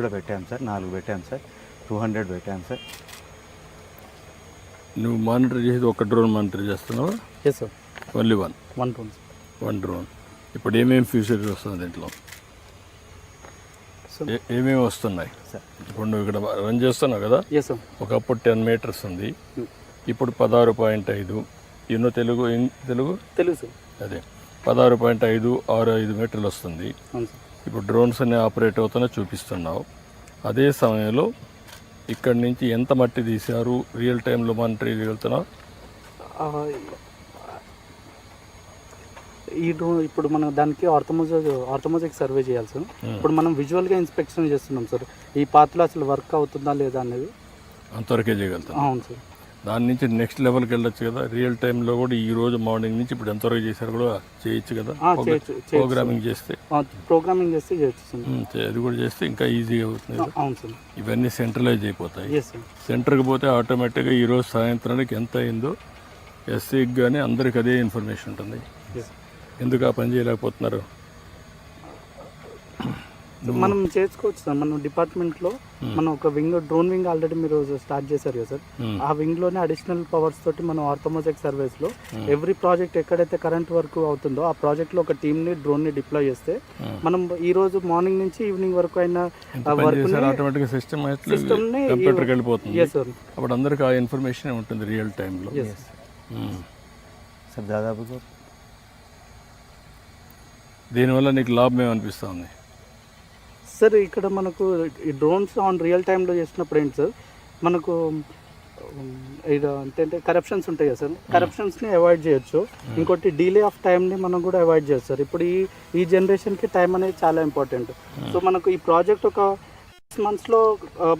కూడా పెట్టాం సార్. నాలుగు పెట్టాం సార్. టూ హండ్రెడ్ పెట్టాం సార్. నువ్వు మానిటర్ చేసేది ఒక డ్రోన్ మానిటర్ చేస్తున్నావా? Yes sir only one one two one drone ఇప్పుడు ఏమేమి ఫీచర్స్ వస్తుంది దీంట్లో? ఏమేమి వస్తున్నాయి? సార్ ఇప్పుడు నువ్వు ఇక్కడ రన్ చేస్తున్నావు కదా? ఎస్ సార్ ఒకప్పుడు టెన్ మీటర్స్ ఉంది. ఇప్పుడు పదహారు పాయింట్ ఐదు. ఎన్నో తెలుగు తెలుగు? తెలుసు సార్ అదే. పదహారు పాయింట్ ఐదు ఆరు ఐదు మీటర్లు వస్తుంది. ఇప్పుడు డ్రోన్స్ అన్ని ఆపరేట్ అవుతున్నా చూపిస్తున్నావు. అదే సమయంలో ఇక్కడి నుంచి ఎంత మట్టి తీశారు? రియల్ టైంలో మానిటర్ ఆ, ఈ డ్రోన్ ఇప్పుడు మనం దానికి ఆర్థమోజెక్ ఆర్థమోజెక్ సర్వే చేయాలి సార్. ఇప్పుడు మనం విజువల్గా ఇన్స్పెక్షన్ చేస్తున్నాం సార్. ఈ పాత్రలో అసలు వర్క్ అవుతుందా లేదా అనేది. అంతవరకే చేయగలుగుతున్నావు అవును సార్. దాని నుంచి నెక్స్ట్ లెవెల్కి వెళ్ళొచ్చు కదా. రియల్ టైంలో కూడా ఈ రోజు మార్నింగ్ నుంచి ఇప్పుడు ఎంతవరకు చేశారు కూడా చేయొచ్చు కదా. ప్రోగ్రామింగ్ చేస్తే. ప్రోగ్రామింగ్ చేస్తే చేయొచ్చు అది కూడా చేస్తే ఇంకా ఈజీగా అవుతుంది ఇవన్నీ సెంట్రలైజ్ అయిపోతాయి. సెంటర్కి పోతే ఆటోమేటిక్గా ఈరోజు సాయంత్రానికి ఎంత అయిందో ఎస్సీకి కానీ అందరికి అదే ఇన్ఫర్మేషన్ ఉంటుంది. ఎందుకు ఆ పని చేయలేకపోతున్నారు? మనం చేసుకోవచ్చు సార్. మన డిపార్ట్మెంట్లో మనం ఒక వింగ్ డ్రోన్ వింగ్ ఆల్రెడీ మీరు స్టార్ట్ చేశారు కదా సార్. Hmm. ఆ వింగ్లోనే అడిషనల్ పవర్స్ తోటి మనం ఆర్థోమోజెక్ సర్వీస్లో ఎవ్రీ ప్రాజెక్ట్ ఎక్కడైతే కరెంట్ వర్క్ అవుతుందో ఆ ప్రాజెక్ట్లో ఒక టీమ్ని డ్రోన్ని డిప్లాయ్ చేస్తే మనం ఈ రోజు మార్నింగ్ నుంచి ఈవినింగ్ వరకు అయిన చేశారు ఆటోమేటిక్గా సిస్టమ్ని వెళ్ళిపోతుంది. సార్ అప్పుడు అందరికి ఆ ఇన్ఫర్మేషన్ ఉంటుంది రియల్ టైంలో ఎస్ సార్ దాదాపుగా దీనివల్ల నీకు లాభం ఏమనిపిస్తుంది? సార్ ఇక్కడ మనకు ఈ డ్రోన్స్ ఆన్ రియల్ టైంలో చేసినప్పుడు ఏంటి సార్? మనకు ఇది ఏంటంటే కరప్షన్స్ ఉంటాయి కదా సార్ కరప్షన్స్ని అవాయిడ్ చేయొచ్చు. ఇంకోటి డిలే ఆఫ్ టైంని మనం కూడా అవాయిడ్ చేయొచ్చు సార్. ఇప్పుడు ఈ ఈ జనరేషన్కి టైం అనేది చాలా ఇంపార్టెంట్ సో మనకు ఈ ప్రాజెక్ట్ ఒక సిక్స్ మంత్స్లో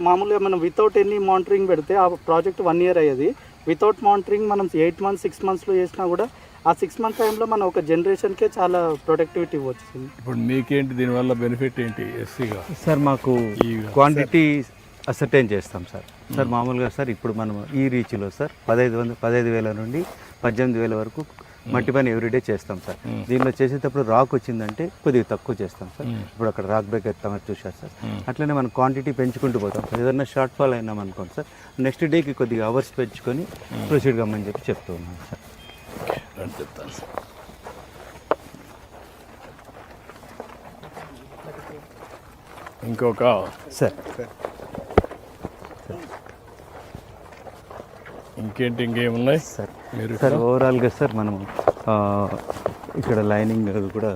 మామూలుగా మనం వితౌట్ ఎనీ మానిటరింగ్ పెడితే ఆ ప్రాజెక్ట్ వన్ ఇయర్ అయ్యేది. వితౌట్ మానిటరింగ్ మనం ఎయిట్ మంత్స్ సిక్స్ మంత్స్లో చేసినా కూడా ఆ సిక్స్ మంత్ టైంలో మనం ఒక జనరేషన్కే చాలా ప్రొడక్టివిటీ వచ్చింది. ఇప్పుడు మీకేంటి దీనివల్ల బెనిఫిట్ ఏంటి ఎస్సీగా సార్ మాకు ఈ క్వాంటిటీ అసర్టైన్ చేస్తాం సార్. సార్ మామూలుగా సార్ ఇప్పుడు మనం ఈ రీచ్లో సార్ పదహైదు వంద పదహైదు వేల నుండి పద్దెనిమిది వేల వరకు మట్టి పని ఎవ్రీడే చేస్తాం సార్. దీనిలో చేసేటప్పుడు రాక్ వచ్చిందంటే కొద్దిగా తక్కువ చేస్తాం సార్. ఇప్పుడు అక్కడ రాక్ బ్రేక్ ఎత్తామని చూశారు సార్. అట్లనే మనం క్వాంటిటీ పెంచుకుంటూ పోతాం. ఏదైనా షార్ట్ ఫాల్ అయినాం అనుకోండి సార్ నెక్స్ట్ డేకి కొద్దిగా అవర్స్ పెంచుకొని ప్రొసీడ్ కమ్మని చెప్పి చెప్తూ ఉన్నాం సార్. అని చెప్తాను. ఇంకొక సార్. ఇంకేంటి ఇంకేమున్నాయి? సార్ మీరు సార్ ఓవరాల్గా సార్ మనం ఇక్కడ లైనింగ్ కూడా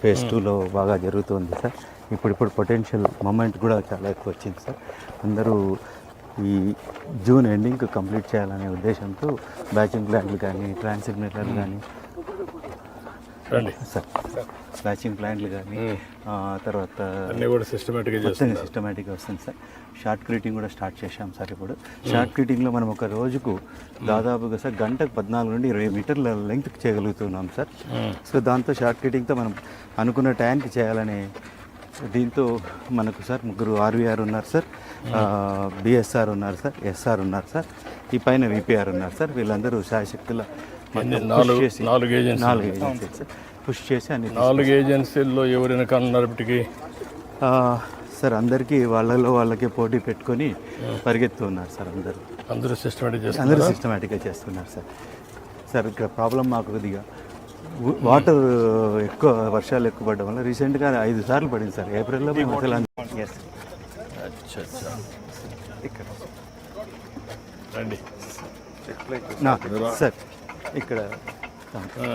ఫేజ్ టూలో బాగా జరుగుతుంది సార్. ఇప్పుడు ఇప్పుడు పొటెన్షియల్ మూమెంట్ కూడా చాలా ఎక్కువ వచ్చింది సార్. అందరూ ఈ జూన్ ఎండింగ్కి కంప్లీట్ చేయాలనే ఉద్దేశంతో బ్యాచింగ్ ప్లాంట్లు కానీ ట్రాన్సిగ్నేటర్లు కానీ సార్ బ్యాచింగ్ ప్లాంట్లు కానీ తర్వాత కూడా సిస్టమేటిక్గా మొత్తంగా చేస్తున్నారు? సిస్టమేటిక్గా వస్తుంది సార్. షార్ట్ క్రీటింగ్ కూడా స్టార్ట్ చేశాం సార్ ఇప్పుడు. షార్ట్ క్రీటింగ్లో మనం ఒక రోజుకు దాదాపుగా సార్ గంటకు పద్నాలుగు నుండి ఇరవై మీటర్ల లెంగ్త్ చేయగలుగుతున్నాం సార్. సో దాంతో షార్ట్ క్రీటింగ్తో మనం అనుకున్న టైంకి చేయాలనే దీంతో మనకు సార్ ముగ్గురు ఆర్వీఆర్ ఉన్నారు సార్ బిఎస్ఆర్ ఉన్నారు సార్ ఎస్ఆర్ ఉన్నారు సార్ ఈ పైన విపిఆర్ ఉన్నారు సార్ వీళ్ళందరూ శాయశక్తుల? నాలుగు? నాలుగు ఏజెన్సీ సార్. పుష్ చేసి అన్ని నాలుగు ఏజెన్సీల్లో ఎవరైనా కన్నప్పటికీ సార్ అందరికీ వాళ్ళలో వాళ్ళకే పోటీ పెట్టుకొని పరిగెత్తున్నారు సార్ అందరూ. అందరూ సిస్టమేటిక్ అందరూ సిస్టమేటిక్గా చేస్తున్నారు సార్. సార్ ఇక్కడ ప్రాబ్లం మాకు కొద్దిగా వాటర్ ఎక్కువ వర్షాలు ఎక్కువ పడడం వల్ల రీసెంట్గా ఐదు సార్లు పడింది సార్. ఏప్రిల్లో మేము అసలు ఎస్ అచ్చా అచ్చా ఇక్కడ. రండి. సార్ ఇక్కడ. ఆ,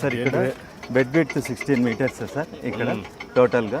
సార్ ఇక్కడ bed width sixteen metres sir ఇక్కడ టోటల్గా.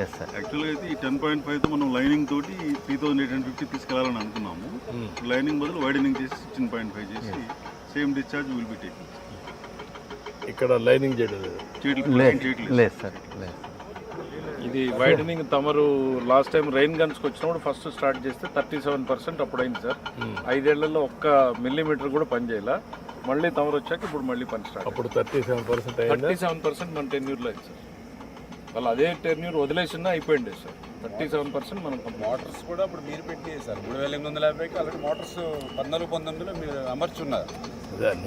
యాక్చువల్గా అయితే ఈ టెన్ పాయింట్ ఫైవ్తో మనం లైనింగ్ తోటి three thousand eight hundred fifty తీసుకెళ్ళాలని అనుకున్నాము. లైనింగ్ బదులు వైడనింగ్ చేసి సిక్స్టీన్ పాయింట్ ఫైవ్ చేసి same discharge will be taking ఇక్కడ లైనింగ్ చేయడం లేదు. లేదు లేదు సార్ లేదు ఇది వైడనింగ్ తమరు లాస్ట్ టైం రైన్ గన్స్కి వచ్చినప్పుడు ఫస్ట్ స్టార్ట్ చేస్తే థర్టీ సెవెన్ పర్సెంట్ అప్పుడు అయింది సార్ ఐదేళ్ళలో ఒక్క మిల్లీమీటర్ కూడా పని చేయాల. మళ్ళీ తమరు వచ్చాక ఇప్పుడు మళ్ళీ పని స్టార్ట్ అప్పుడు thirty seven percent thirty seven percent మన టెన్యూర్లో అయింది సార్ వాళ్ళు అదే టెన్యూర్ వదిలేసినా అయిపోయింది సార్. థర్టీ సెవెన్ పర్సెంట్ మనం complete మోటార్స్ కూడా ఇప్పుడు మీరు పెట్టి సార్. మూడు వేల ఎనిమిది వందల యాభైకి ఆల్రెడీ మోటార్స్ పద్నాలుగు పంతొమ్మిదిలో మీరు అమర్చున్నారు. అదే